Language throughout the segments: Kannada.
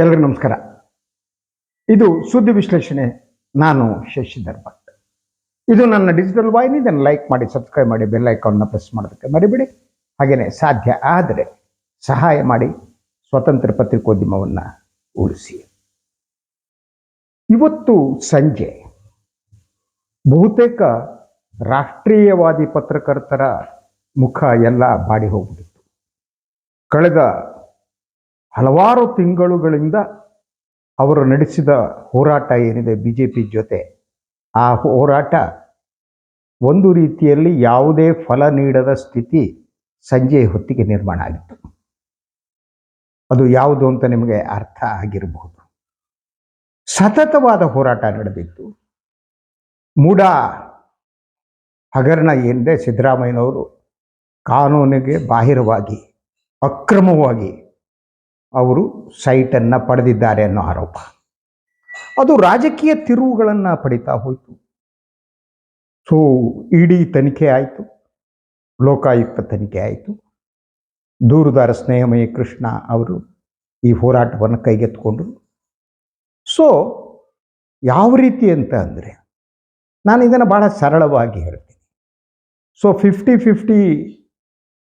ಎಲ್ರಿಗೂ ನಮಸ್ಕಾರ. ಇದು ಸುದ್ದಿ ವಿಶ್ಲೇಷಣೆ. ನಾನು ಶಶಿಧರ್ ಭಟ್ ಇದು ನನ್ನ ಡಿಜಿಟಲ್ ವಾಹಿನಿ. ಇದನ್ನು ಲೈಕ್ ಮಾಡಿ ಸಬ್ಸ್ಕ್ರೈಬ್ ಮಾಡಿ ಬೆಲ್ ಐಕಾನ್ನ ಪ್ರೆಸ್ ಮಾಡೋದಕ್ಕೆ ಮರಿಬೇಡಿ. ಹಾಗೆಯೇ ಸಾಧ್ಯ ಆದರೆ ಸಹಾಯ ಮಾಡಿ, ಸ್ವತಂತ್ರ ಪತ್ರಿಕೋದ್ಯಮವನ್ನು ಉಳಿಸಿ. ಇವತ್ತು ಸಂಜೆ ಬಹುತೇಕ ರಾಷ್ಟ್ರೀಯವಾದಿ ಪತ್ರಕರ್ತರ ಮುಖ ಎಲ್ಲ ಬಾಡಿ ಹೋಗ್ಬಿಟ್ಟಿತ್ತು. ಕಳೆದ ಹಲವಾರು ತಿಂಗಳುಗಳಿಂದ ಅವರು ನಡೆಸಿದ ಹೋರಾಟ ಏನಿದೆ ಬಿ ಜೆ ಪಿ ಜೊತೆ, ಆ ಹೋರಾಟ ಒಂದು ರೀತಿಯಲ್ಲಿ ಯಾವುದೇ ಫಲ ನೀಡದ ಸ್ಥಿತಿ ಸಂಜೆ ಹೊತ್ತಿಗೆ ನಿರ್ಮಾಣ ಆಗಿತ್ತು. ಅದು ಯಾವುದು ಅಂತ ನಿಮಗೆ ಅರ್ಥ ಆಗಿರಬಹುದು. ಸತತವಾದ ಹೋರಾಟ ನಡೆದಿತ್ತು. ಮೂಡ ಹಗರಣ ಏನಿದೆ ಸಿದ್ದರಾಮಯ್ಯನವರು ಕಾನೂನಿಗೆ ಬಾಹಿರವಾಗಿ, ಅಕ್ರಮವಾಗಿ ಅವರು ಸೈಟನ್ನು ಪಡೆದಿದ್ದಾರೆ ಅನ್ನೋ ಆರೋಪ. ಅದು ರಾಜಕೀಯ ತಿರುವುಗಳನ್ನು ಪಡಿತಾ ಹೋಯಿತು. ಸೊ, ಇಡಿ ತನಿಖೆ ಆಯಿತು. ಲೋಕಾಯುಕ್ತ ತನಿಖೆ ಆಯಿತು. ದೂರದಾರ ಸ್ನೇಹಮಯ ಕೃಷ್ಣ ಅವರು ಈ ಹೋರಾಟವನ್ನು ಕೈಗೆತ್ತಿಕೊಂಡ್ರು. ಸೊ, ಯಾವ ರೀತಿ ಅಂತ ಅಂದರೆ, ನಾನು ಇದನ್ನು ಭಾಳ ಸರಳವಾಗಿ ಹೇಳ್ತೀನಿ. ಸೊ ಫಿಫ್ಟಿ ಫಿಫ್ಟಿ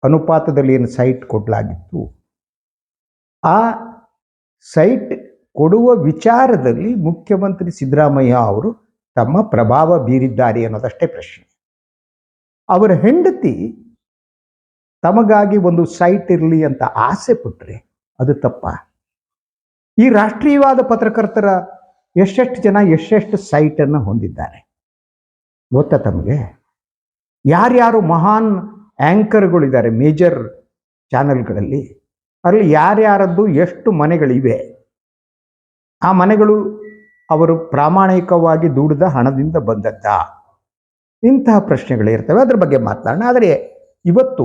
ಅನುಪಾತದಲ್ಲಿ ಏನು ಸೈಟ್ ಕೊಡಲಾಗಿತ್ತು ಆ ಸೈಟ್ ಕೊಡುವ ವಿಚಾರದಲ್ಲಿ ಮುಖ್ಯಮಂತ್ರಿ ಸಿದ್ದರಾಮಯ್ಯ ಅವರು ತಮ್ಮ ಪ್ರಭಾವ ಬೀರಿದ್ದಾರೆ ಅನ್ನೋದಷ್ಟೇ ಪ್ರಶ್ನೆ. ಅವರ ಹೆಂಡತಿ ತಮಗಾಗಿ ಒಂದು ಸೈಟ್ ಇರಲಿ ಅಂತ ಆಸೆ ಪಟ್ಟರೆ ಅದು ತಪ್ಪ. ಈ ರಾಷ್ಟ್ರೀಯವಾದ ಪತ್ರಕರ್ತರ ಎಷ್ಟೆಷ್ಟು ಜನ ಎಷ್ಟೆಷ್ಟು ಸೈಟನ್ನು ಹೊಂದಿದ್ದಾರೆ? ಗೊತ್ತಾ ತಮಗೆ? ಯಾರ್ಯಾರು ಮಹಾನ್ ಆ್ಯಂಕರ್ಗಳಿದ್ದಾರೆ ಮೇಜರ್ ಚಾನೆಲ್ಗಳಲ್ಲಿ? ಅಲ್ಲಿ ಯಾರ್ಯಾರದ್ದು ಎಷ್ಟು ಮನೆಗಳಿವೆ? ಆ ಮನೆಗಳು ಅವರು ಪ್ರಾಮಾಣಿಕವಾಗಿ ದುಡಿದ ಹಣದಿಂದ ಬಂದದ್ದ. ಇಂತಹ ಪ್ರಶ್ನೆಗಳಿರ್ತವೆ ಅದ್ರ ಬಗ್ಗೆ ಮಾತನಾಡೋಣ ಆದರೆ ಇವತ್ತು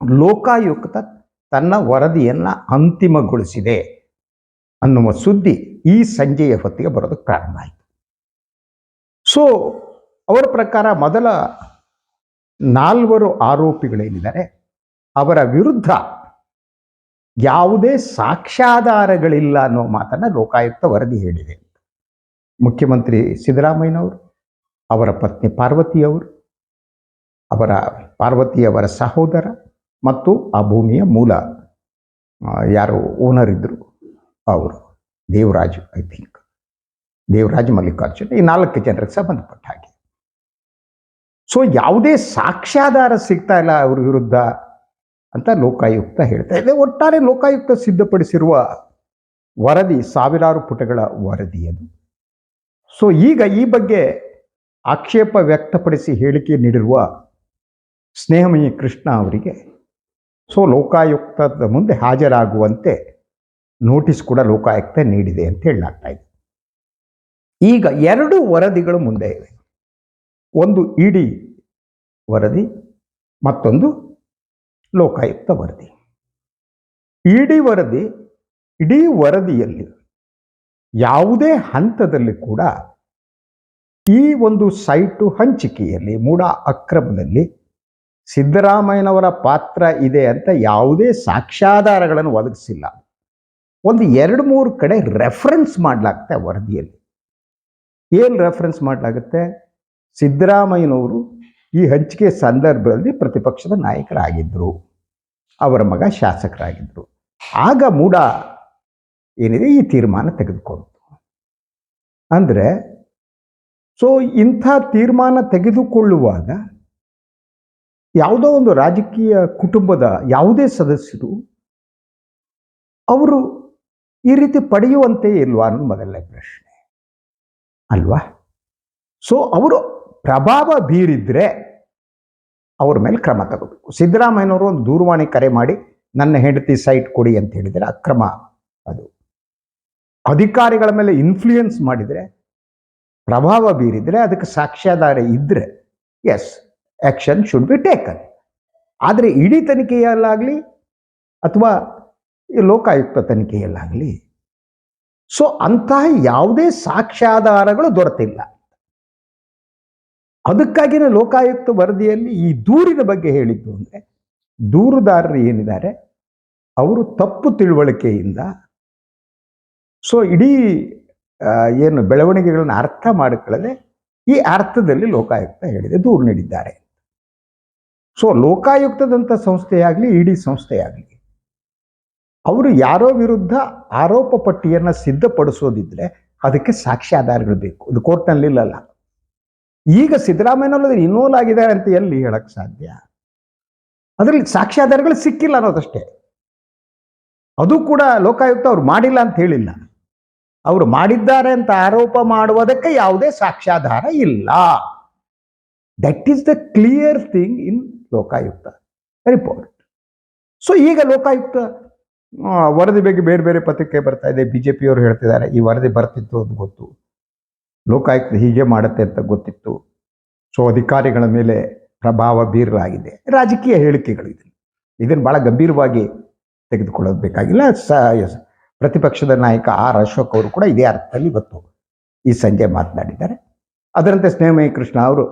ಲೋಕಾಯುಕ್ತ ತನ್ನ ವರದಿಯನ್ನು ಅಂತಿಮಗೊಳಿಸಿದೆ ಅನ್ನುವ ಸುದ್ದಿ ಈ ಸಂಜೆಯ ಹೊತ್ತಿಗೆ ಬರೋದಕ್ಕೆ ಪ್ರಾರಂಭ ಆಯಿತು. ಸೊ ಅವರ ಪ್ರಕಾರ ಮೊದಲ ನಾಲ್ವರು ಆರೋಪಿಗಳೇನಿದ್ದಾರೆ, ಅವರ ವಿರುದ್ಧ ಯಾವುದೇ ಸಾಕ್ಷ್ಯಾಧಾರಗಳಿಲ್ಲ ಅನ್ನೋ ಮಾತನ್ನು ಲೋಕಾಯುಕ್ತ ವರದಿ ಹೇಳಿದೆ. ಮುಖ್ಯಮಂತ್ರಿ ಸಿದ್ದರಾಮಯ್ಯನವರು, ಅವರ ಪತ್ನಿ ಪಾರ್ವತಿಯವರು, ಅವರ ಪಾರ್ವತಿಯವರ ಸಹೋದರ ಮತ್ತು ಆ ಭೂಮಿಯ ಮೂಲ ಯಾರು ಓನರ್ ಇದ್ದರು ಅವರು, ದೇವರಾಜು ಐ ಥಿಂಕ್ ದೇವರಾಜ್ ಮಲ್ಲಿಕಾರ್ಜುನ್, ಈ ನಾಲ್ಕು ಜನರಿಗೆ ಸಂಬಂಧಪಟ್ಟ ಹಾಗೆ. ಸೊ ಯಾವುದೇ ಸಾಕ್ಷ್ಯಾಧಾರ ಸಿಗ್ತಾ ಇಲ್ಲ ಅವ್ರ ವಿರುದ್ಧ. ಅಂತ ಲೋಕಾಯುಕ್ತ ಹೇಳ್ತಾ ಇದೆ ಒಟ್ಟಾರೆ ಲೋಕಾಯುಕ್ತ ಸಿದ್ಧಪಡಿಸಿರುವ ವರದಿ ಸಾವಿರಾರು ಪುಟಗಳ ವರದಿ ಅದು. ಸೊ ಈಗ ಈ ಬಗ್ಗೆ ಆಕ್ಷೇಪ ವ್ಯಕ್ತಪಡಿಸಿ ಹೇಳಿಕೆ ನೀಡಿರುವ ಸ್ನೇಹಮಯಿ ಕೃಷ್ಣ ಅವರಿಗೆ ಸೊ ಲೋಕಾಯುಕ್ತದ ಮುಂದೆ ಹಾಜರಾಗುವಂತೆ ನೋಟಿಸ್ ಕೂಡ ಲೋಕಾಯುಕ್ತ ನೀಡಿದೆ ಅಂತ ಹೇಳಲಾಗ್ತಾ ಇದೆ. ಈಗ ಎರಡು ವರದಿಗಳು ಮುಂದೆ ಇವೆ. ಒಂದು ಇಡಿ ವರದಿ, ಮತ್ತೊಂದು ಲೋಕಾಯುಕ್ತ ವರದಿ. ಇಡಿ ವರದಿ, ಇಡೀ ವರದಿಯಲ್ಲಿ ಯಾವುದೇ ಹಂತದಲ್ಲಿ ಕೂಡ ಈ ಒಂದು ಸೈಟು ಹಂಚಿಕೆಯಲ್ಲಿ ಮೂಡ ಅಕ್ರಮದಲ್ಲಿ ಸಿದ್ದರಾಮಯ್ಯನವರ ಪಾತ್ರ ಇದೆ ಅಂತ ಯಾವುದೇ ಸಾಕ್ಷ್ಯಾಧಾರಗಳನ್ನು ಒದಗಿಸಿಲ್ಲ. ಒಂದು ಎರಡು ಮೂರು ಕಡೆ ರೆಫರೆನ್ಸ್ ಮಾಡಲಾಗುತ್ತೆ ವರದಿಯಲ್ಲಿ. ಏನು ರೆಫರೆನ್ಸ್ ಮಾಡಲಾಗುತ್ತೆ? ಸಿದ್ದರಾಮಯ್ಯನವರು ಈ ಹಂಚಿಕೆ ಸಂದರ್ಭದಲ್ಲಿ ಪ್ರತಿಪಕ್ಷದ ನಾಯಕರಾಗಿದ್ದರು ಅವರ ಮಗ ಶಾಸಕರಾಗಿದ್ದರು ಆಗ ಮೂಡ ಏನಿದೆ? ಈ ತೀರ್ಮಾನ ತೆಗೆದುಕೊಂಡು ಅಂದರೆ ಸೊ ಇಂಥ ತೀರ್ಮಾನ ತೆಗೆದುಕೊಳ್ಳುವಾಗ ಯಾವುದೋ ಒಂದು ರಾಜಕೀಯ ಕುಟುಂಬದ ಯಾವುದೇ ಸದಸ್ಯರು ಅವರು ಈ ರೀತಿ ಪಡೆಯುವಂತೆ ಇಲ್ವಾ ಅನ್ನೋದು ಮೊದಲನೇ ಪ್ರಶ್ನೆ. ಅಲ್ವಾ? ಸೊ ಅವರು ಪ್ರಭಾವ ಬೀರಿದ್ರೆ ಅವ್ರ ಮೇಲೆ ಕ್ರಮ ತಗೋಬೇಕು. ಸಿದ್ದರಾಮಯ್ಯನವರು ಒಂದು ದೂರವಾಣಿ ಕರೆ ಮಾಡಿ, ನನ್ನ ಹೆಂಡತಿ ಸೈಟ್ ಕೊಡಿ ಅಂತ ಹೇಳಿದರೆ ಅಕ್ರಮ ಅದು. ಅಧಿಕಾರಿಗಳ ಮೇಲೆ ಇನ್ಫ್ಲೂಯೆನ್ಸ್ ಮಾಡಿದರೆ, ಪ್ರಭಾವ ಬೀರಿದರೆ, ಅದಕ್ಕೆ ಸಾಕ್ಷ್ಯಾಧಾರ ಇದ್ದರೆ yes action should be taken ಆದರೆ ಇಡೀ ತನಿಖೆಯಲ್ಲಾಗಲಿ ಅಥವಾ ಲೋಕಾಯುಕ್ತ ತನಿಖೆಯಲ್ಲಾಗಲಿ, ಸೊ ಅಂತಹ ಯಾವುದೇ ಸಾಕ್ಷ್ಯಾಧಾರಗಳು ದೊರೆತಿಲ್ಲ. ಅದಕ್ಕಾಗಿಯೇ ಲೋಕಾಯುಕ್ತ ವರದಿಯಲ್ಲಿ ಈ ದೂರಿನ ಬಗ್ಗೆ ಹೇಳಿದ್ದು ಅಂದರೆ ದೂರುದಾರರು ಏನಿದ್ದಾರೆ? ಅವರು ತಪ್ಪು ತಿಳುವಳಿಕೆಯಿಂದ ಸೊ ಇಡೀ ಏನು ಬೆಳವಣಿಗೆಗಳನ್ನು ಅರ್ಥ ಮಾಡಿಕೊಳ್ಳದೆ ಈ ಅರ್ಥದಲ್ಲಿ ಲೋಕಾಯುಕ್ತ ಹೇಳಿದೆ ದೂರು ನೀಡಿದ್ದಾರೆ ಸೊ ಲೋಕಾಯುಕ್ತದಂಥ ಸಂಸ್ಥೆಯಾಗಲಿ, ಇಡೀ ಸಂಸ್ಥೆಯಾಗಲಿ, ಅವರು ಯಾರೋ ವಿರುದ್ಧ ಆರೋಪ ಪಟ್ಟಿಯನ್ನು ಸಿದ್ಧಪಡಿಸೋದಿದ್ರೆ ಅದಕ್ಕೆ ಸಾಕ್ಷ್ಯಾಧಾರಗಳು ಬೇಕು. ಇದು ಕೋರ್ಟ್ನಲ್ಲಿ ಇಲ್ಲಲ್ಲ ಈಗ ಸಿದ್ದರಾಮಯ್ಯನವರು ಇನ್ವಾಲ್ವ್ ಆಗಿದ್ದಾರೆ ಅಂತ ಎಲ್ಲಿ ಹೇಳಕ್ ಸಾಧ್ಯ? ಅದರಲ್ಲಿ ಸಾಕ್ಷ್ಯಾಧಾರಗಳು ಸಿಕ್ಕಿಲ್ಲ ಅನ್ನೋದಷ್ಟೇ. ಅದು ಕೂಡ ಲೋಕಾಯುಕ್ತ ಅವ್ರು ಮಾಡಿಲ್ಲ ಅಂತ ಹೇಳಿಲ್ಲ. ಅವರು ಮಾಡಿದ್ದಾರೆ ಅಂತ ಆರೋಪ ಮಾಡುವುದಕ್ಕೆ ಯಾವುದೇ ಸಾಕ್ಷ್ಯಾಧಾರ ಇಲ್ಲ. That is the clear thing in Lokayukta report so ಈಗ ಲೋಕಾಯುಕ್ತ ವರದಿ ಬಗ್ಗೆ ಬೇರೆ ಬೇರೆ ಪತ್ರಿಕೆ ಬರ್ತಾ ಇದೆ. ಬಿ ಜೆ ಪಿಯವರು ಹೇಳ್ತಿದ್ದಾರೆ, ಈ ವರದಿ ಬರ್ತಿತ್ತು ಅಂತ ಗೊತ್ತು. ಲೋಕಾಯುಕ್ತ ಹೀಗೆ ಮಾಡುತ್ತೆ ಅಂತ ಗೊತ್ತಿತ್ತು. ಸೊ ಅಧಿಕಾರಿಗಳ ಮೇಲೆ ಪ್ರಭಾವ ಬೀರಲಾಗಿದೆ. ರಾಜಕೀಯ ಹೇಳಿಕೆಗಳು ಇದನ್ನು ಭಾಳ ಗಂಭೀರವಾಗಿ ತೆಗೆದುಕೊಳ್ಳೋದು ಬೇಕಾಗಿಲ್ಲ. ಸ ಪ್ರತಿಪಕ್ಷದ ನಾಯಕ ಆರ್ ಅಶೋಕ್ ಅವರು ಕೂಡ ಇದೇ ಅರ್ಥದಲ್ಲಿ ಇವತ್ತು ಈ ಸಂಜೆ ಮಾತನಾಡಿದ್ದಾರೆ. ಅದರಂತೆ ಸ್ನೇಹಮಯಿ ಕೃಷ್ಣ ಅವರು,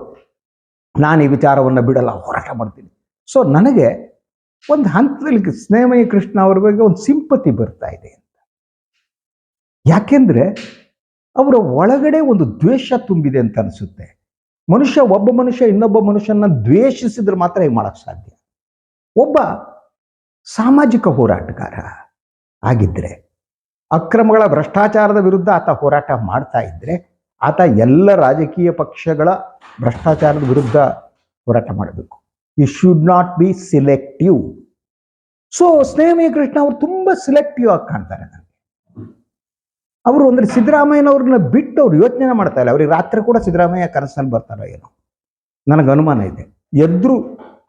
ನಾನು ಈ ವಿಚಾರವನ್ನು ಬಿಡಲ್ಲ, ಹೋರಾಟ ಮಾಡ್ತೀನಿ. ಸೊ ನನಗೆ ಒಂದು ಹಂತದಲ್ಲಿ ಸ್ನೇಹಮಯ ಕೃಷ್ಣ ಅವ್ರ ಬಗ್ಗೆ ಒಂದು ಸಿಂಪತಿ ಬರ್ತಾ ಇದೆ ಅಂತ. ಯಾಕೆಂದ್ರೆ ಅವರ ಒಳಗಡೆ ಒಂದು ದ್ವೇಷ ತುಂಬಿದೆ ಅಂತ ಅನಿಸುತ್ತೆ. ಮನುಷ್ಯ ಒಬ್ಬ ಮನುಷ್ಯ ಇನ್ನೊಬ್ಬ ಮನುಷ್ಯನ ದ್ವೇಷಿಸಿದ್ರೆ ಮಾತ್ರ ಹೇಗೆ ಮಾಡಕ್ ಸಾಧ್ಯ. ಒಬ್ಬ ಸಾಮಾಜಿಕ ಹೋರಾಟಗಾರ ಆಗಿದ್ರೆ, ಅಕ್ರಮಗಳ ಭ್ರಷ್ಟಾಚಾರದ ವಿರುದ್ಧ ಆತ ಹೋರಾಟ ಮಾಡ್ತಾ ಇದ್ರೆ, ಆತ ಎಲ್ಲ ರಾಜಕೀಯ ಪಕ್ಷಗಳ ಭ್ರಷ್ಟಾಚಾರದ ವಿರುದ್ಧ ಹೋರಾಟ ಮಾಡಬೇಕು. You should not be selective so Snehamaya Krishna ಅವರು ತುಂಬ ಸಿಲೆಕ್ಟಿವ್ ಆಗಿ ಕಾಣ್ತಾರೆ. ಅವರು ಅಂದ್ರೆ ಸಿದ್ದರಾಮಯ್ಯನವ್ರನ್ನ ಬಿಟ್ಟು ಅವ್ರು ಯೋಚನೆ ಮಾಡ್ತಾ ಇಲ್ಲ. ಅವ್ರಿಗೆ ರಾತ್ರಿ ಕೂಡ ಸಿದ್ದರಾಮಯ್ಯ ಕನಸಲ್ಲಿ ಬರ್ತಾರೋ ಏನೋ. ನನಗೆ ಅನುಮಾನ ಇದೆ. ಎದ್ರು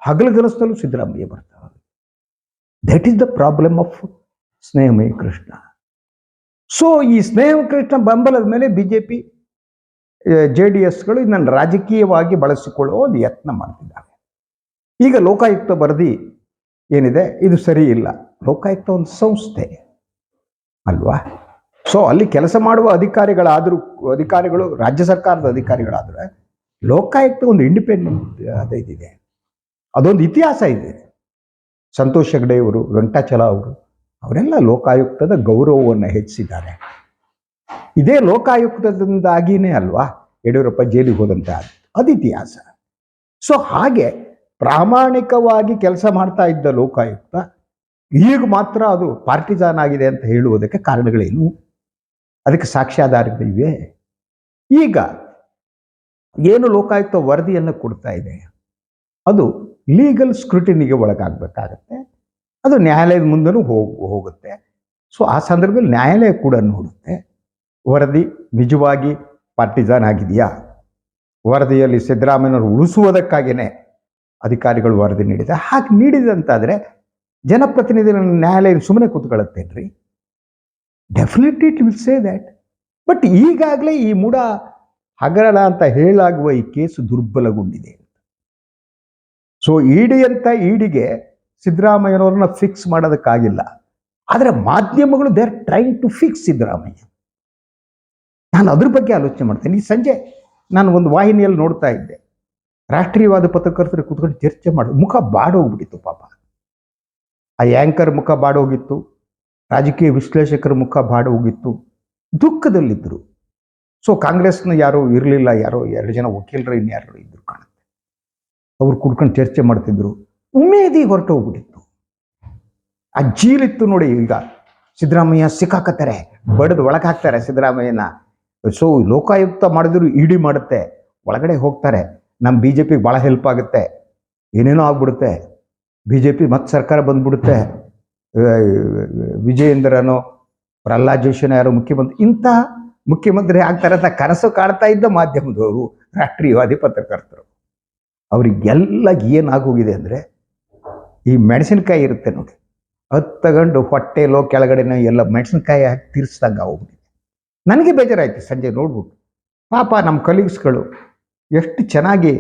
ಹಗಲು ಕನಸಲ್ಲೂ ಸಿದ್ದರಾಮಯ್ಯ ಬರ್ತಾರೆ that is the problem of Snehamaya Krishna. So ಈ ಸ್ನೇಹ ಕೃಷ್ಣ ಬೆಂಬಲದ ಮೇಲೆ B J P J D ಎಸ್ಗಳು ಇದನ್ನು ರಾಜಕೀಯವಾಗಿ ಬಳಸಿಕೊಳ್ಳುವ ಒಂದು ಯತ್ನ ಮಾಡ್ತಿದ್ದಾವೆ ಈಗ ಲೋಕಾಯುಕ್ತ ವರದಿ ಏನಿದೆ? ಇದು ಸರಿ ಇಲ್ಲ. ಲೋಕಾಯುಕ್ತ ಒಂದು ಸಂಸ್ಥೆ. ಅಲ್ವಾ? ಸೊ ಅಲ್ಲಿ ಕೆಲಸ ಮಾಡುವ ಅಧಿಕಾರಿಗಳಾದರೂ, ಅಧಿಕಾರಿಗಳು, ರಾಜ್ಯ ಸರ್ಕಾರದ ಅಧಿಕಾರಿಗಳಾದರೆ, ಲೋಕಾಯುಕ್ತ ಒಂದು ಇಂಡಿಪೆಂಡೆಂಟ್ ಅದು ಇದಿದೆ. ಅದೊಂದು ಇತಿಹಾಸ ಇದೆ. ಸಂತೋಷ್ ಹೆಗ್ಡೆ ಅವರು ವೆಂಕಟಾಚಲ ಅವರು, ಅವರೆಲ್ಲ ಲೋಕಾಯುಕ್ತದ ಗೌರವವನ್ನು ಹೆಚ್ಚಿಸಿದ್ದಾರೆ. ಇದೇ ಲೋಕಾಯುಕ್ತದಿಂದಾಗಿಯೇ ಅಲ್ವಾ, ಯಡಿಯೂರಪ್ಪ ಜೈಲಿಗೆ ಹೋದಂತೆ ಅದು ಇತಿಹಾಸ. ಸೊ ಹಾಗೆ ಪ್ರಾಮಾಣಿಕವಾಗಿ ಕೆಲಸ ಮಾಡ್ತಾ ಇದ್ದ ಲೋಕಾಯುಕ್ತ, ಈಗ ಮಾತ್ರ ಅದು ಪಾರ್ಟಿಜಾನ್ ಆಗಿದೆ ಅಂತ ಹೇಳುವುದಕ್ಕೆ ಕಾರಣಗಳೇನು? ಅದಕ್ಕೆ ಸಾಕ್ಷ್ಯಾಧಾರಗಳಿವೆ. ಈಗ ಏನು ಲೋಕಾಯುಕ್ತ ವರದಿಯನ್ನು ಕೊಡ್ತಾ ಇದೆ? ಅದು ಲೀಗಲ್ ಸ್ಕ್ರೂಟಿನಿಗೆ ಒಳಗಾಗಬೇಕಾಗತ್ತೆ. ಅದು ನ್ಯಾಯಾಲಯದ ಮುಂದೆನೂ ಹೋಗ್, ಹೋಗುತ್ತೆ. ಸೊ ಆ ಸಂದರ್ಭದಲ್ಲಿ ನ್ಯಾಯಾಲಯ ಕೂಡ ನೋಡುತ್ತೆ. ವರದಿ ನಿಜವಾಗಿ ಪಾರ್ಟಿಜಾನ್ ಆಗಿದೆಯಾ? ವರದಿಯಲ್ಲಿ ಸಿದ್ದರಾಮಯ್ಯನವರು ಉಳಿಸುವುದಕ್ಕಾಗಿಯೇ ಅಧಿಕಾರಿಗಳು ವರದಿ ನೀಡಿದೆ ಹಾಗೆ ನೀಡಿದಂತಾದರೆ ಜನಪ್ರತಿನಿಧಿಗಳನ್ನು ನ್ಯಾಯಾಲಯ ಸುಮ್ಮನೆ ಕೂತ್ಕೊಳ್ಳುತ್ತೇನ್ರಿ? Definitely it will say that but ಈಗಾಗಲೇ ಈ ಮೂಡ ಹಗರಣ ಅಂತ ಹೇಳಾಗುವ ಈ ಕೇಸು ದುರ್ಬಲಗೊಂಡಿದೆ ಸೊ ಇಡಿ ಅಂತ ಇಡಿಗೆ ಸಿದ್ದರಾಮಯ್ಯನವ್ರನ್ನ ಫಿಕ್ಸ್ ಮಾಡೋದಕ್ಕಾಗಿಲ್ಲ. ಆದರೆ ಮಾಧ್ಯಮಗಳು they are trying to fix Siddaramaiah. ನಾನು ಅದ್ರ ಬಗ್ಗೆ ಆಲೋಚನೆ ಮಾಡ್ತೇನೆ. ಈ ಸಂಜೆ ನಾನು ಒಂದು ವಾಹಿನಿಯಲ್ಲಿ ನೋಡ್ತಾ ಇದ್ದೆ. ರಾಷ್ಟ್ರೀಯವಾದ ಪತ್ರಕರ್ತರು ಕೂತ್ಕೊಂಡು ಚರ್ಚೆ ಮಾಡೋದು ಮುಖ ಬಾಡೋಗ್ಬಿಟ್ಟಿತ್ತು ಪಾಪ. ಆ ಆ್ಯಂಕರ್ ಮುಖ ಬಾಡೋಗಿತ್ತು. ರಾಜಕೀಯ ವಿಶ್ಲೇಷಕರ ಮುಖ ಬಾಡ ಹೋಗಿತ್ತು ದುಃಖದಲ್ಲಿದ್ದರು. ಸೊ ಕಾಂಗ್ರೆಸ್ನ ಯಾರೋ ಇರಲಿಲ್ಲ, ಯಾರೋ ಎರಡು ಜನ ವಕೀಲರು ಇನ್ಯಾರು ಇದ್ರು ಕಾಣುತ್ತೆ. ಅವ್ರು ಕುಡ್ಕೊಂಡು ಚರ್ಚೆ ಮಾಡ್ತಿದ್ರು. ಉಮೇದಿ ಹೊರಟು ಹೋಗ್ಬಿಟ್ಟಿತ್ತು. ಆ ಜೀಲಿತ್ತು ನೋಡಿ ಈಗ ಸಿದ್ದರಾಮಯ್ಯ ಸಿಕ್ಕಾಕತ್ತಾರೆ, ಬಡದು ಒಳಗೆ ಹಾಕ್ತಾರೆ ಸಿದ್ದರಾಮಯ್ಯನ. ಸೊ ಲೋಕಾಯುಕ್ತ ಮಾಡಿದ್ರು ಇಡಿ ಮಾಡುತ್ತೆ, ಒಳಗಡೆ ಹೋಗ್ತಾರೆ. ನಮ್ಮ ಬಿ ಜೆ ಪಿಗೆ ಭಾಳ ಹೆಲ್ಪ್ ಆಗುತ್ತೆ. ಏನೇನೋ ಆಗ್ಬಿಡುತ್ತೆ. ಬಿ ಜೆ ಪಿ ಮತ್ತೆ ಸರ್ಕಾರ ಬಂದ್ಬಿಡುತ್ತೆ. ವಿಜಯೇಂದ್ರನೋ, ಪ್ರಹ್ಲಾದ್ ಜೋಶಿನೋ ಯಾರೋ ಮುಖ್ಯಮಂತ್ರಿ, ಇಂಥ ಮುಖ್ಯಮಂತ್ರಿ ಆಗ್ತಾರೆ ಅಂತ ಕನಸು ಕಾಡ್ತಾ ಇದ್ದ ಮಾಧ್ಯಮದವರು, ರಾಷ್ಟ್ರೀಯವಾದಿ ಪತ್ರಕರ್ತರು. ಅವ್ರಿಗೆಲ್ಲ ಏನಾಗೋಗಿದೆ ಅಂದರೆ, ಈ ಮೆಣಸಿನ್ಕಾಯಿ ಇರುತ್ತೆ ನೋಡಿ ಅದು ತಗೊಂಡು ಹೊಟ್ಟೆಲೋ ಕೆಳಗಡೆನೋ ಎಲ್ಲ ಮೆಣಸಿನ್ಕಾಯಿ ಹಾಕಿ ತೀರಿಸ್ದಂಗೆ ಆಗೋಗ್ಬಿಟ್ಟಿದೆ. ನನಗೆ ಬೇಜಾರಾಯ್ತು ಸಂಜೆ ನೋಡ್ಬಿಟ್ಟು. ಪಾಪ ನಮ್ಮ ಕಲೀಗ್ಸ್ಗಳು ಎಷ್ಟು ಚೆನ್ನಾಗಿ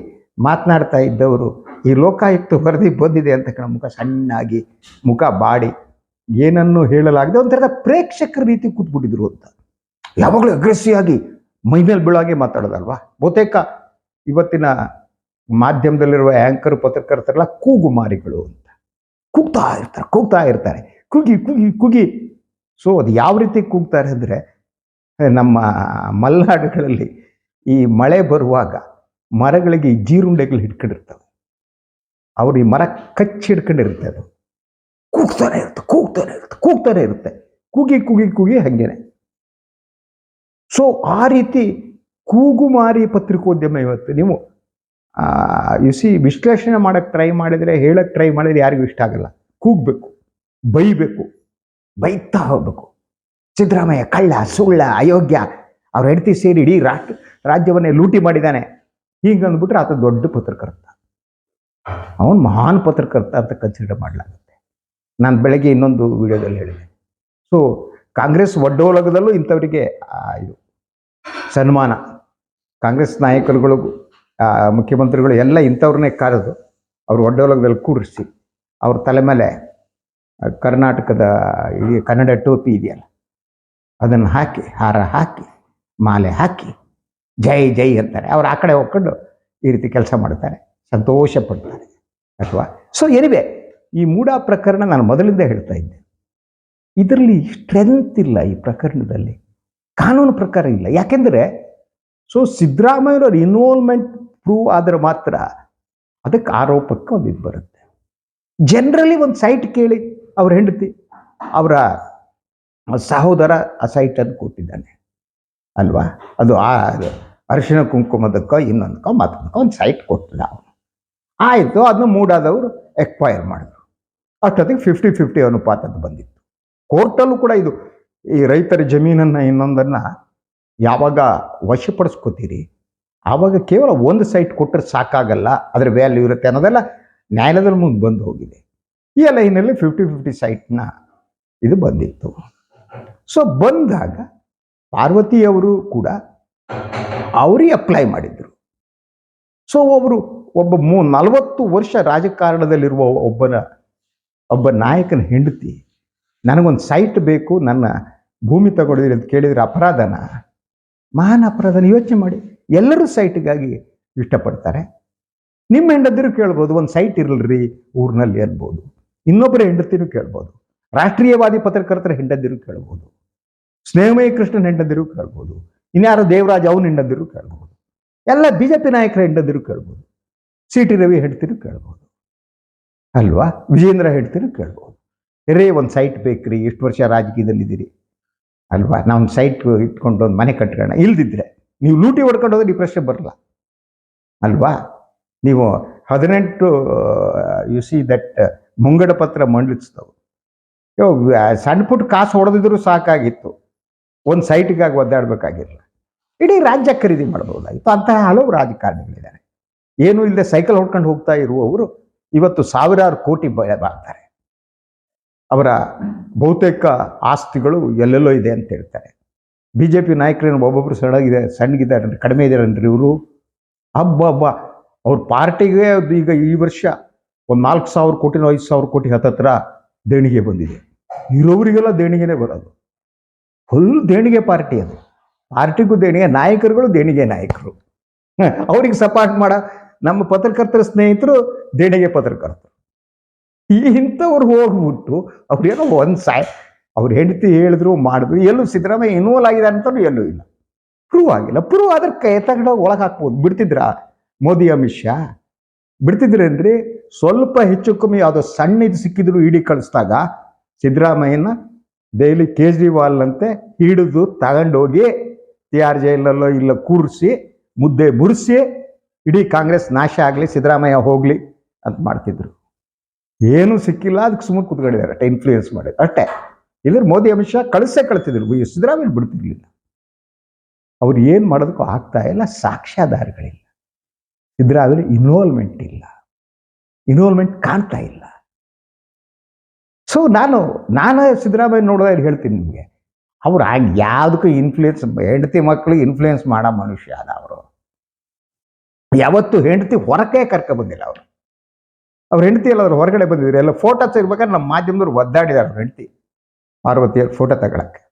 ಮಾತನಾಡ್ತಾ ಇದ್ದವರು ಈ ಲೋಕಾಯುಕ್ತ ವರದಿ ಬಂದಿದೆ ಅಂತ ಕಣ ಮುಖ ಸಣ್ಣಾಗಿ ಮುಖ ಬಾಡಿ ಏನನ್ನು ಹೇಳಲಾಗದೆ ಒಂಥರದ ಪ್ರೇಕ್ಷಕರ ರೀತಿ ಕೂತ್ಬಿಟ್ಟಿದ್ರು ಅಂತ. ಯಾವಾಗಲೂ ಅಗ್ರೆಸಿವ್ ಆಗಿ ಮೈಮೇಲೆ ಬೀಳಾಗೆ ಮಾತಾಡೋದಲ್ವಾ? ಬಹುತೇಕ ಇವತ್ತಿನ ಮಾಧ್ಯಮದಲ್ಲಿರುವ ಆ್ಯಂಕರ್ ಪತ್ರಕರ್ತರೆಲ್ಲ ಕೂಗುಮಾರಿಗಳು ಅಂತ. ಕೂಗ್ತಾ ಇರ್ತಾರೆ ಕೂಗ್ತಾ ಇರ್ತಾರೆ. ಕುಗಿ ಕುಗಿ ಕುಗಿ. ಸೊ ಅದು ಯಾವ ರೀತಿ ಕೂಗ್ತಾರೆ ಅಂದರೆ, ನಮ್ಮ ಮಲೆನಾಡುಗಳಲ್ಲಿ ಈ ಮಳೆ ಬರುವಾಗ ಮರಗಳಿಗೆ ಜೀರುಂಡೆಗಳು ಹಿಡ್ಕೊಂಡಿರ್ತವೆ. ಅವ್ರು ಈ ಮರ ಕಚ್ಚಿ ಹಿಡ್ಕೊಂಡಿರುತ್ತೆ ಅದು. ಕೂಗ್ತಾನೆ ಇರುತ್ತೆ ಕೂಗ್ತಾನೆ ಇರುತ್ತೆ ಕೂಗ್ತಾನೆ ಇರುತ್ತೆ. ಕೂಗಿ ಕೂಗಿ ಕೂಗಿ ಹಾಗೇನೆ. ಸೊ ಆ ರೀತಿ ಕೂಗುಮಾರಿ ಪತ್ರಿಕೋದ್ಯಮ ಇವತ್ತು ನೀವು ಯು ಸಿ ವಿಶ್ಲೇಷಣೆ ಮಾಡೋಕ್ಕೆ ಟ್ರೈ ಮಾಡಿದರೆ ಹೇಳಕ್ಕೆ ಟ್ರೈ ಮಾಡಿದರೆ ಯಾರಿಗೂ ಇಷ್ಟ ಆಗಲ್ಲ. ಕೂಗಬೇಕು, ಬೈಬೇಕು, ಬೈತಾ ಹೋಗ್ಬೇಕು. ಸಿದ್ದರಾಮಯ್ಯ, ಕಳ್ಳ, ಸುಳ್ಳ, ಅಯೋಗ್ಯ, ಅವ್ರ ಹೆಂಡತಿ ಸೇರಿ ಇಡೀ ರಾಷ್ಟ್ರ, ರಾಜ್ಯವನ್ನೇ ಲೂಟಿ ಮಾಡಿದ್ದಾನೆ. ಹೀಗೆ ಅಂದ್ಬಿಟ್ರೆ ಆತ ದೊಡ್ಡ ಪತ್ರಕರ್ತ. ಅವನು ಮಹಾನ್ ಪತ್ರಕರ್ತ ಅಂತ ಕನ್ಸಿಡರ್ ಮಾಡಲಾಗುತ್ತೆ. ನಾನು ಬೆಳಗ್ಗೆ ಇನ್ನೊಂದು ವಿಡಿಯೋದಲ್ಲಿ ಹೇಳಿದೆ. ಸೊ ಕಾಂಗ್ರೆಸ್ ಒಡ್ಡೋಲಗದಲ್ಲೂ ಇಂಥವರಿಗೆ ಇದು, ಸನ್ಮಾನ. ಕಾಂಗ್ರೆಸ್ ನಾಯಕರುಗಳು ಮುಖ್ಯಮಂತ್ರಿಗಳು ಎಲ್ಲ ಇಂಥವ್ರನ್ನೇ ಕರೆದು ಅವರು ಒಡ್ಡೋಲಗದಲ್ಲಿ ಕೂರಿಸಿ, ಅವ್ರ ತಲೆ ಮೇಲೆ ಕರ್ನಾಟಕದ, ಈ ಕನ್ನಡ ಟೋಪಿ ಇದೆಯಲ್ಲ, ಅದನ್ನು ಹಾಕಿ, ಹಾರ ಹಾಕಿ, ಮಾಲೆ ಹಾಕಿ, ಜೈ ಜೈ ಅಂತಾರೆ. ಅವ್ರು ಆ ಕಡೆ ಹೋಗ್ಕೊಂಡು ಈ ರೀತಿ ಕೆಲಸ ಮಾಡ್ತಾರೆ ಸಂತೋಷ ಪಡ್ತಾರೆ ಅಥವಾ? ಸೊ ಎನಿವೆ, ಈ ಮೂಡ ಪ್ರಕರಣ ನಾನು ಮೊದಲಿಂದ ಹೇಳ್ತಾ ಇದ್ದೆ. ಇದರಲ್ಲಿ ಸ್ಟ್ರೆಂತ್ ಇಲ್ಲ ಈ ಪ್ರಕರಣದಲ್ಲಿ. ಕಾನೂನು ಪ್ರಕಾರ ಇಲ್ಲ. ಯಾಕೆಂದರೆ ಸೊ ಸಿದ್ದರಾಮಯ್ಯವ್ರ ಇನ್ವಾಲ್ವ್ಮೆಂಟ್ ಪ್ರೂವ್ ಆದರೆ ಮಾತ್ರ ಅದಕ್ಕೆ ಆರೋಪಕ್ಕೆ ಒಂದು ಇದು ಬರುತ್ತೆ. ಜನರಲಿ ಒಂದು ಸೈಟ್ ಕೇಳಿ ಅವ್ರ ಹೆಂಡತಿ, ಅವರ ಸಹೋದರ ಆ ಸೈಟನ್ನು ಕೊಟ್ಟಿದ್ದಾನೆ. ಅಲ್ವಾ? ಅದು ಆ ಅರಿಶಿಣ ಕುಂಕುಮದಕ್ಕೋ ಇನ್ನೊಂದಕ್ಕೋ ಮತ್ತೊಂದಕ್ಕೋ ಒಂದು ಸೈಟ್ ಅವನು ಆಯಿತು ಅದನ್ನ ಮೂಡಾದವರು ಎಕ್ವೈರ್ ಮಾಡಿದ್ರು. ಅಷ್ಟೊತ್ತಿಗೆ ಫಿಫ್ಟಿ ಫಿಫ್ಟಿ ಅನುಪಾತದ್ದು ಬಂದಿತ್ತು. ಕೋರ್ಟಲ್ಲೂ ಕೂಡ ಇದು, ಈ ರೈತರ ಜಮೀನನ್ನು ಇನ್ನೊಂದನ್ನು ಯಾವಾಗ ವಶಪಡಿಸ್ಕೋತೀರಿ? ಆವಾಗ ಕೇವಲ ಒಂದು ಸೈಟ್ ಕೊಟ್ಟರೆ ಸಾಕಾಗಲ್ಲ, ಅದರ ವ್ಯಾಲ್ಯೂ ಇರುತ್ತೆ ಅನ್ನೋದೆಲ್ಲ ನ್ಯಾಯಾಲಯದಲ್ಲಿ ಮುಂದೆ ಬಂದು ಹೋಗಿದೆ. ಈ ಲೈನಲ್ಲಿ ಫಿಫ್ಟಿ ಫಿಫ್ಟಿ ಸೈಟ್ನ ಇದು ಬಂದಿತ್ತು. ಸೊ ಬಂದಾಗ ಪಾರ್ವತಿಯವರು ಕೂಡ ಅವರೇ ಅಪ್ಲೈ ಮಾಡಿದ್ರು. ಸೊ ಒಬ್ಬರು ಒಬ್ಬ ಮೂ ನಲವತ್ತು ವರ್ಷ ರಾಜಕಾರಣದಲ್ಲಿರುವ ಒಬ್ಬನ, ಒಬ್ಬ ನಾಯಕನ ಹೆಂಡತಿ, ನನಗೊಂದು ಸೈಟ್ ಬೇಕು, ನನ್ನ ಭೂಮಿ ತಗೊಳ್ಳಿದ್ರಿ ಅಂತ ಕೇಳಿದರೆ ಅಪರಾಧನ? ಮಹಾನ್ ಅಪರಾಧನ, ಯೋಚನೆ ಮಾಡಿ. ಎಲ್ಲರೂ ಸೈಟ್ಗಾಗಿ ಇಷ್ಟಪಡ್ತಾರೆ. ನಿಮ್ಮ ಹೆಂಡತಿರು ಕೇಳ್ಬೋದು, ಒಂದು ಸೈಟ್ ಇರಲ್ರಿ ಊರಿನಲ್ಲಿ ಅನ್ಬೋದು. ಇನ್ನೊಬ್ಬರ ಹೆಂಡತಿನೂ ಕೇಳ್ಬೋದು. ರಾಷ್ಟ್ರೀಯವಾದಿ ಪತ್ರಕರ್ತರ ಹೆಂಡದಿರು ಕೇಳ್ಬೋದು. ಸ್ನೇಹಮಯ ಕೃಷ್ಣನ ಹೆಂಡತಿರು ಕೇಳ್ಬೋದು. ಇನ್ಯಾರೋ ದೇವರಾಜ್ ಅವನ ಹೆಂಡತಿರು ಕೇಳ್ಬೋದು. ಎಲ್ಲ ಬಿ ಜೆ ಪಿ ನಾಯಕರ ಹೆಂಡದಿರು ಕೇಳ್ಬೋದು. ಸಿ ಟಿ ರವಿ ಹೇಳ್ತೀರಿ ಕೇಳ್ಬೋದು. ಅಲ್ವಾ? ವಿಜೇಂದ್ರ ಹೇಳ್ತೀರಿ ಕೇಳ್ಬೋದು. ರೇ ಒಂದು ಸೈಟ್ ಬೇಕ್ರಿ ಎಷ್ಟು ವರ್ಷ ರಾಜಕೀಯದಲ್ಲಿದ್ದೀರಿ. ಅಲ್ವಾ? ನಾವು ಸೈಟ್ ಇಟ್ಕೊಂಡು ಒಂದು ಮನೆ ಕಟ್ಕೋಣ. ಇಲ್ದಿದ್ರೆ ನೀವು ಲೂಟಿ ಹೊಡ್ಕೊಂಡು ಹೋದ್ರೆ ಈ ಬರಲ್ಲ. ಅಲ್ವಾ? ನೀವು ಹದಿನೆಂಟು ಯು ಸಿ ದಟ್ ಮುಂಗಡ ಪತ್ರ ಮಂಡಿಸ್ತವು. ಯೋ ಸಣ್ಣ ಪುಟ್ಟ ಕಾಸು ಹೊಡೆದಿದ್ರು ಸಾಕಾಗಿತ್ತು. ಒಂದು ಸೈಟ್ಗಾಗಿ ಒದ್ದಾಡಬೇಕಾಗಿರಲ್ಲ ಇಡೀ ರಾಜ್ಯ ಖರೀದಿ ಮಾಡ್ಬೋದಾಗಿತ್ತು. ಅಂತಹ ಹಲವು ರಾಜಕಾರಣಿಗಳಿದ್ದಾರೆ. ಏನೂ ಇಲ್ಲದೆ ಸೈಕಲ್ ಹೊಡ್ಕೊಂಡು ಹೋಗ್ತಾ ಇರುವವರು ಇವತ್ತು ಸಾವಿರಾರು ಕೋಟಿ ಬಾಳ್ತಾರೆ. ಅವರ ಬಹುತೇಕ ಆಸ್ತಿಗಳು ಎಲ್ಲೆಲ್ಲೋ ಇದೆ ಅಂತ ಹೇಳ್ತಾರೆ. ಬಿ ಜೆ ಪಿ ನಾಯಕರೇನು ಒಬ್ಬೊಬ್ಬರು ಸಣ್ಣಗಿದೆ, ಸಣ್ಣಗಿದ್ದಾರೆ ಕಡಿಮೆ ಇದ್ದಾರನ್ರಿ ಇವರು? ಹಬ್ಬ ಹಬ್ಬ ಅವ್ರ ಪಾರ್ಟಿಗೆ ಈಗ ಈ ವರ್ಷ ಒಂದು ನಾಲ್ಕು ಸಾವಿರ ಕೋಟಿನೋ ಐದು ಸಾವಿರ ಕೋಟಿ ಹತ್ತತ್ರ ದೇಣಿಗೆ ಬಂದಿದೆ. ಇರೋರಿಗೆಲ್ಲ ದೇಣಿಗೆನೇ ಬರೋದು. ಫುಲ್ ದೇಣಿಗೆ ಪಾರ್ಟಿ ಅದು. ಪಾರ್ಟಿಗೂ ದೇಣಿಗೆ, ನಾಯಕರುಗಳು ದೇಣಿಗೆ ನಾಯಕರು. ಅವ್ರಿಗೆ ಸಪೋರ್ಟ್ ಮಾಡ. ನಮ್ಮ ಪತ್ರಕರ್ತರ ಸ್ನೇಹಿತರು ದೇಣಿಗೆ ಪತ್ರಕರ್ತರು. ಈ ಇಂಥವ್ರು ಹೋಗ್ಬಿಟ್ಟು ಅವ್ರೇನೋ ಒಂದು ಸಾಯ್ ಅವ್ರ ಹೆಂಡತಿ ಹೇಳಿದ್ರು ಮಾಡಿದ್ರು, ಎಲ್ಲೂ ಸಿದ್ದರಾಮಯ್ಯ ಇನ್ವಾಲ್ವ್ ಆಗಿದೆ ಅಂತಲೂ ಎಲ್ಲೂ ಇಲ್ಲ. ಪ್ರೂವ್ ಆಗಿಲ್ಲ. ಪ್ರೂವ್ ಆದ್ರೆ ಕೈ ತಗೊಂಡೋಗಿ ಒಳಗೆ ಹಾಕ್ಬೋದು. ಬಿಡ್ತಿದ್ರ? ಮೋದಿ, ಅಮಿತ್ ಶಾ? ಬಿಡ್ತಿದ್ರೇನ್ರಿ? ಸ್ವಲ್ಪ ಹೆಚ್ಚು ಕಮ್ಮಿ ಯಾವುದೋ ಸಣ್ಣ ಇದು ಸಿಕ್ಕಿದ್ರು ಇಡಿ ಕಳಿಸಿದಾಗ ಸಿದ್ದರಾಮಯ್ಯನ ಡೈಲಿ ಕೇಜ್ರಿವಾಲ್ ಅಂತೆ ಹಿಡಿದು ತಗೊಂಡೋಗಿ ಟಿ ಆರ್ ಜೈಲಲ್ಲೋ ಇಲ್ಲ ಕೂರಿಸಿ, ಮುದ್ದೆ ಮುರಿಸಿ ಇಡೀ ಕಾಂಗ್ರೆಸ್ ನಾಶ ಆಗಲಿ, ಸಿದ್ದರಾಮಯ್ಯ ಹೋಗಲಿ ಅಂತ ಮಾಡ್ತಿದ್ರು. ಏನೂ ಸಿಕ್ಕಿಲ್ಲ, ಅದಕ್ಕೆ ಸುಮ್ಮನೆ ಕೂತ್ಕೊಂಡಿದ್ದಾರೆ ಅಷ್ಟೇ ಇನ್ಫ್ಲೂಯೆನ್ಸ್ ಮಾಡಿದ್ರು. ಅಷ್ಟೇ. ಇಲ್ಲದ್ರೆ ಮೋದಿ, ಅಮಿತ್ ಶಾ ಕಳಿಸೇ ಕಳಿಸಿದ್ರು ಸಿದ್ದರಾಮಯ್ಯ ಬಿಡ್ತಿರ್ಲಿಲ್ಲ. ಅವ್ರು ಏನು ಮಾಡೋದಕ್ಕೂ ಆಗ್ತಾ ಇಲ್ಲ, ಸಾಕ್ಷ್ಯಾಧಾರಗಳಿಲ್ಲ. ಸಿದ್ದರಾಮಯ್ಯ ಇನ್ವಾಲ್ವ್ಮೆಂಟ್ ಇಲ್ಲ. ಇನ್ವಾಲ್ವ್ಮೆಂಟ್ ಕಾಣ್ತಾ ಇಲ್ಲ. ಸೊ ನಾನು ನಾನು ಸಿದ್ದರಾಮಯ್ಯ ನೋಡಿದಾಗ ಹೇಳ್ತೀನಿ ನಿಮಗೆ. ಅವ್ರು ಆಗಿ ಯಾವುದಕ್ಕೂ ಇನ್ಫ್ಲೂಯೆನ್ಸ್ ಹೆಂಡತಿ ಮಕ್ಕಳಿಗೆ ಇನ್ಫ್ಲೂಯೆನ್ಸ್ ಮಾಡೋ ಮನುಷ್ಯ ಅದ ಅವರು. ಯಾವತ್ತು ಹೆಂಡತಿ ಹೊರಕೆ ಕರ್ಕೊ ಬಂದಿಲ್ಲ ಅವರು. ಅವ್ರ ಹೆಂಡತಿ ಎಲ್ಲ ಅವ್ರು ಹೊರಗಡೆ ಬಂದಿದ್ರು. ಎಲ್ಲ ಫೋಟೋ ತೆಗಿಬೇಕಾದ್ರೆ ನಮ್ಮ ಮಾಧ್ಯಮದವ್ರು ಒದ್ದಾಡಿದಾರೆ ಅವ್ರ ಹೆಂಡತಿ. ಪಾರ್ವತಿಯ ಫೋಟೋ ತಗೊಳಕ್ಕೆ.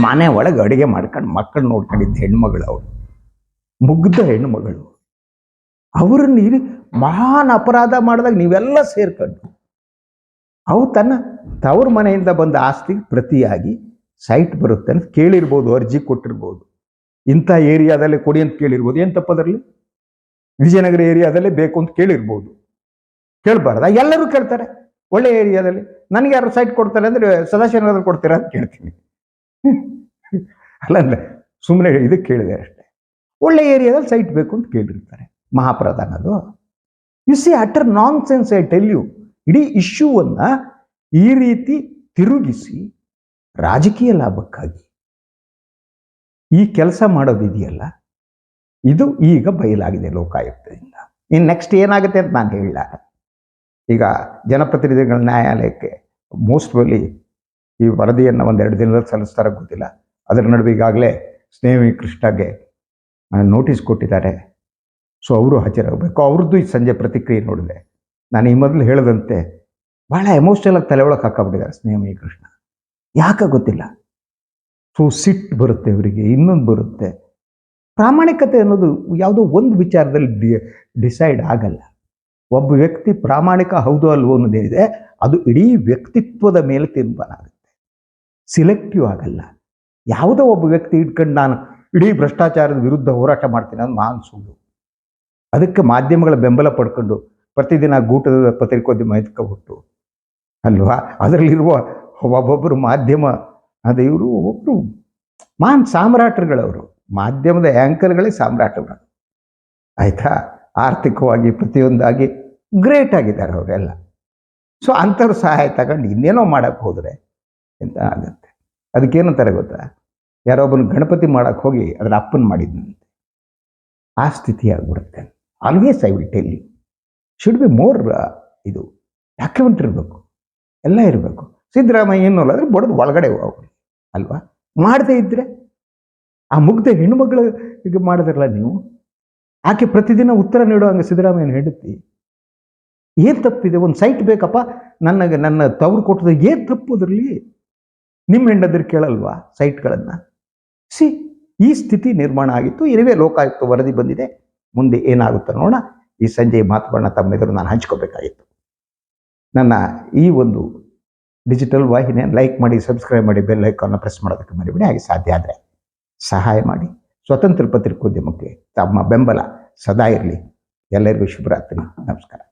ಮನೆ ಒಳಗೆ ಅಡುಗೆ ಮಾಡ್ಕೊಂಡು ಮಕ್ಕಳು ನೋಡ್ಕೊಂಡಿದ್ದ ಹೆಣ್ಮಗಳು ಅವರು. ಮುಗ್ಧ ಹೆಣ್ಮಗಳು. ಅವ್ರನ್ನ ಇಲ್ಲಿ ಮಹಾನ್ ಅಪರಾಧ ಮಾಡಿದಾಗ ನೀವೆಲ್ಲ ಸೇರ್ಕೊಂಡು. ಅವು ತನ್ನ ತವ್ರ ಮನೆಯಿಂದ ಬಂದ ಆಸ್ತಿಗೆ ಪ್ರತಿಯಾಗಿ ಸೈಟ್ ಬರುತ್ತೆ ಅಂತ ಕೇಳಿರ್ಬೋದು, ಅರ್ಜಿ ಕೊಟ್ಟಿರ್ಬೋದು. ಇಂಥ ಏರಿಯಾದಲ್ಲಿ ಕೊಡಿ ಅಂತ ಕೇಳಿರ್ಬೋದು. ಏನು ತಪ್ಪದರಲ್ಲಿ ವಿಜಯನಗರ ಏರಿಯಾದಲ್ಲೇ ಬೇಕು ಅಂತ ಕೇಳಿರ್ಬೋದು. ಕೇಳಬಾರ್ದ? ಎಲ್ಲರೂ ಕೇಳ್ತಾರೆ. ಒಳ್ಳೆ ಏರಿಯಾದಲ್ಲಿ. ನನಗೆ ಯಾರು ಸೈಟ್ ಕೊಡ್ತಾರೆ ಅಂದರೆ, ಸದಾಶಿವನಗರದಲ್ಲಿ ಕೊಡ್ತೀರಾ ಅಂತ ಕೇಳ್ತೀನಿ. ಅಲ್ಲ ಸುಮ್ಮನೆ ಇದಕ್ಕೆ ಕೇಳಿದೆ ಅಷ್ಟೇ. ಒಳ್ಳೆ ಏರಿಯಾದಲ್ಲಿ ಸೈಟ್ ಬೇಕು ಅಂತ ಕೇಳಿರ್ತಾರೆ. ಮಹಾಪ್ರಧಾನ ಅದು. You see utter nonsense I tell you ಇಡೀ ಇಶ್ಯೂವನ್ನು ಈ ರೀತಿ ತಿರುಗಿಸಿ ರಾಜಕೀಯ ಲಾಭಕ್ಕಾಗಿ ಈ ಕೆಲಸ ಮಾಡೋದಿದೆಯಲ್ಲ ಇದು ಈಗ ಬಯಲಾಗಿದೆ ಲೋಕಾಯುಕ್ತದಿಂದ. ಇನ್ನು ನೆಕ್ಸ್ಟ್ ಏನಾಗುತ್ತೆ ಅಂತ ನಾನು ಹೇಳಿಲ್ಲ. ಈಗ ಜನಪ್ರತಿನಿಧಿಗಳ ನ್ಯಾಯಾಲಯಕ್ಕೆ ಮೋಸ್ಟ್ಲಿ ಈ ವರದಿಯನ್ನು ಒಂದೆರಡು ದಿನದಲ್ಲಿ ಸಲ್ಲಿಸ್ತಾರೆ ಗೊತ್ತಿಲ್ಲ. ಅದರ ನಡುವೆ ಈಗಾಗಲೇ ಸ್ನೇಹಿ ಕೃಷ್ಣಗೆ ನೋಟಿಸ್ ಕೊಟ್ಟಿದ್ದಾರೆ. ಸೊ ಅವರು ಹಾಜರಾಗಬೇಕು. ಅವ್ರದ್ದು ಈ ಸಂಜೆ ಪ್ರತಿಕ್ರಿಯೆ ನೋಡಿದೆ. ನಾನು ಈ ಮೊದಲು ಹೇಳದಂತೆ ಭಾಳ ಎಮೋಷ್ನಲ್ ಆಗಿ ತಲೆ ಒಳಗೆ ಹಾಕಬಿಟ್ಟಿದ್ದಾರೆ ಸ್ನೇಹಮಯಿ ಕೃಷ್ಣ. ಯಾಕೆ ಗೊತ್ತಿಲ್ಲ? ಸೊ ಸಿಟ್ಟು ಬರುತ್ತೆ ಅವರಿಗೆ ಇನ್ನೊಂದು ಬರುತ್ತೆ. ಪ್ರಾಮಾಣಿಕತೆ ಅನ್ನೋದು ಯಾವುದೋ ಒಂದು ವಿಚಾರದಲ್ಲಿ ಡಿ, ಡಿಸೈಡ್ ಆಗಲ್ಲ. ಒಬ್ಬ ವ್ಯಕ್ತಿ ಪ್ರಾಮಾಣಿಕ ಹೌದು ಅಲ್ವೋ ಅನ್ನೋದೇನಿದೆ ಅದು ಇಡೀ ವ್ಯಕ್ತಿತ್ವದ ಮೇಲೆ ತೀರ್ಮಾನ ಆಗುತ್ತೆ. ಸಿಲೆಕ್ಟಿವ್ ಆಗಲ್ಲ. ಯಾವುದೋ ಒಬ್ಬ ವ್ಯಕ್ತಿ ಇಟ್ಕೊಂಡು ನಾನು ಇಡೀ ಭ್ರಷ್ಟಾಚಾರದ ವಿರುದ್ಧ ಹೋರಾಟ ಮಾಡ್ತೀನಿ ಅಂತ ನಾನು ಸುಳ್ಳು ಅದಕ್ಕೆ ಮಾಧ್ಯಮಗಳ ಬೆಂಬಲ ಪಡ್ಕೊಂಡು ಪ್ರತಿದಿನ ಗೂಟದ ಪತ್ರಿಕೋದ್ಯಮ ಎತ್ಕೊಬಿಟ್ಟು ಅಲ್ವಾ? ಅದರಲ್ಲಿರುವ ಒಬ್ಬೊಬ್ಬರು ಮಾಧ್ಯಮ, ಅದು ಇವರು ಒಬ್ಬರು ಮಾನ್ ಸಾಮ್ರಾಟರುಗಳವರು. ಮಾಧ್ಯಮದ ಆ್ಯಂಕರ್ಗಳೇ ಸಾಮ್ರಾಟಗಳು. ಆಯಿತಾ? ಆರ್ಥಿಕವಾಗಿ ಪ್ರತಿಯೊಂದಾಗಿ ಗ್ರೇಟ್ ಆಗಿದ್ದಾರೆ ಅವರೆಲ್ಲ. ಸೊ ಅಂಥವ್ರ ಸಹಾಯ ತಗೊಂಡು ಇನ್ನೇನೋ ಮಾಡೋಕ್ಕೆ ಹೋದರೆ ಎಂತ ಆಗುತ್ತೆ? ಅದಕ್ಕೇನಂತಾರೆ ಗೊತ್ತಾ? ಯಾರೊಬ್ಬನ ಗಣಪತಿ ಮಾಡೋಕ್ಕೆ ಹೋಗಿ ಅದರ ಅಪ್ಪನ ಮಾಡಿದ್ನಂತೆ. ಆ ಸ್ಥಿತಿ ಆಗ್ಬಿಡುತ್ತೆ. Always I will tell you should be more ಇದು ಡಾಕ್ಯುಮೆಂಟ್ ಇರಬೇಕು. ಎಲ್ಲ ಇರಬೇಕು. ಸಿದ್ದರಾಮಯ್ಯ ಏನು ಅಲ್ಲ ಬಡದು ಒಳಗಡೆ ಹೋಗ್ರಿ ಅಲ್ವಾ? ಮಾಡದೇ ಇದ್ದರೆ ಆ ಮುಗ್ಧ ಹೆಣ್ಣುಮಗಳು ಮಾಡಿದ್ರಲ್ಲ ನೀವು? ಆಕೆ ಪ್ರತಿದಿನ ಉತ್ತರ ನೀಡುವಂಗೆ ಸಿದ್ದರಾಮಯ್ಯನ ಹೆಂಡತಿ. ಏನು ತಪ್ಪಿದೆ? ಒಂದು ಸೈಟ್ ಬೇಕಪ್ಪ. ನನಗೆ ನನ್ನ ತವ್ರು ಕೊಟ್ಟದ ಏನು ತಪ್ಪು ಅದರಲ್ಲಿ? ನಿಮ್ಮ ಹೆಂಡದ್ರು ಕೇಳಲ್ವಾ ಸೈಟ್ಗಳನ್ನು ಸಿ, ಈ ಸ್ಥಿತಿ ನಿರ್ಮಾಣ ಆಗಿತ್ತು. ಇರುವೆ ಲೋಕಾಯುಕ್ತ ವರದಿ ಬಂದಿದೆ. ಮುಂದೆ ಏನಾಗುತ್ತೆ ನೋಡೋಣ. ಈ ಸಂಜೆ ಮಾತುಗಳನ್ನ ತಮ್ಮೆದುರು ನಾನು ಹಂಚ್ಕೋಬೇಕಾಗಿತ್ತು. ನನ್ನ ಈ ಒಂದು ಡಿಜಿಟಲ್ ವಾಹಿನಿಯನ್ನು ಲೈಕ್ ಮಾಡಿ ಸಬ್ಸ್ಕ್ರೈಬ್ ಮಾಡಿ ಬೆಲ್ ಲೈಕನ್ನು ಪ್ರೆಸ್ ಮಾಡೋದಕ್ಕೆ ಮರಿಬೇಡಿ. ಹಾಗೆ ಸಾಧ್ಯ ಆದರೆ. ಸಹಾಯ ಮಾಡಿ. ಸ್ವತಂತ್ರ ಪತ್ರಿಕೋದ್ಯಮಕ್ಕೆ ತಮ್ಮ ಬೆಂಬಲ ಸದಾ ಇರಲಿ. ಎಲ್ಲರಿಗೂ ಶುಭರಾತ್ರಿ. ನಮಸ್ಕಾರ.